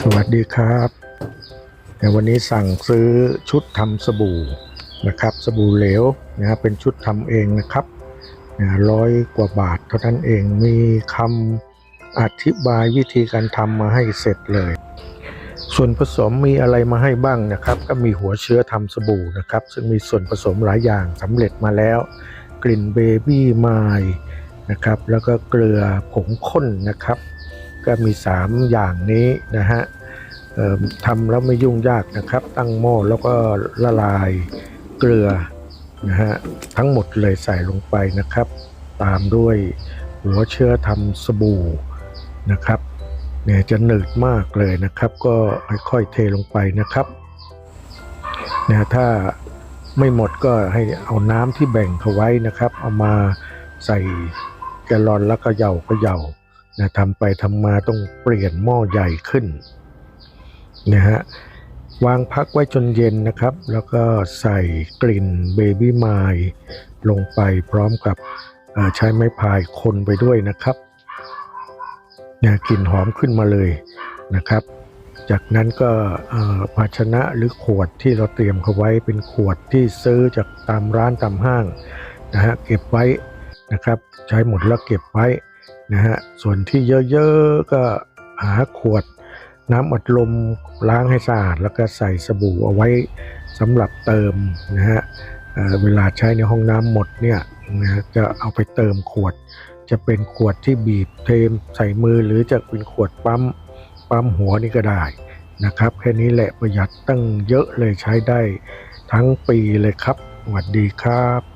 สวัสดีครับในวันนี้สั่งซื้อชุดทำสบู่นะครับ สบู่เหลวนะครับเป็นชุดทำเองนะครับร้อยกว่าบาทเท่านั้นเองมีคำอธิบายวิธีการทำมาให้เสร็จเลย ส่วนผสมมีอะไรมาให้บ้างนะครับ ก็มีหัวเชื้อทำสบู่นะครับ ซึ่งมีส่วนผสมหลายอย่างสำเร็จมาแล้ว กลิ่นเบบี้ไมล์ นะครับ แล้วก็เกลือผงข้นนะครับ ก็มี 3 อย่างนี้นะฮะทำแล้วไม่ยุ่งยากนะครับ ตั้งหม้อแล้วก็ละลายเกลือนะฮะทั้งหมดเลยใส่ลงไปนะครับ ตามด้วยหัวเชื้อทำสบู่นะครับเนี่ยจะหนืดมากเลยนะครับ ก็ค่อยๆเทลงไปนะครับนะถ้าไม่หมดก็ให้เอาน้ำที่แบ่งเขาไว้นะครับ เอามาใส่ แกลอนแล้วก็เย่าก็เย่านะทำไปทำมาต้องเปลี่ยนหม้อใหญ่ขึ้นนะฮะวางพักไว้จนเย็นนะครับ แล้วก็ใส่กลิ่นเบบี้ไมล์ลงไปพร้อมกับใช้ไม้พายคนไปด้วยนะครับนี่ยกลิ่นหอมขึ้นมาเลยนะครับ จากนั้นก็ภาชนะหรือขวดที่เราเตรียมเขาไว้เป็นขวดที่ซื้อจากตามร้านตามห้างนะฮะเก็บไว้ นะครับ ใช้หมดแล้วเก็บไว้นะฮะส่วนที่เยอะๆก็หาขวดน้ำอัดลมล้างให้สะอาด แล้วก็ใส่สบู่เอาไว้สำหรับเติมนะฮะเวลาใช้ในห้องน้ำหมดเนี่ยนะฮะจะเอาไปเติมขวด จะเป็นขวดที่บีบเทมใส่มือหรือจะเป็นขวดปั๊มปั๊มหัวนี่ก็ได้นะครับ แค่นี้แหละประหยัดตั้งเยอะเลยใช้ได้ทั้งปีเลยครับสวัสดีครับ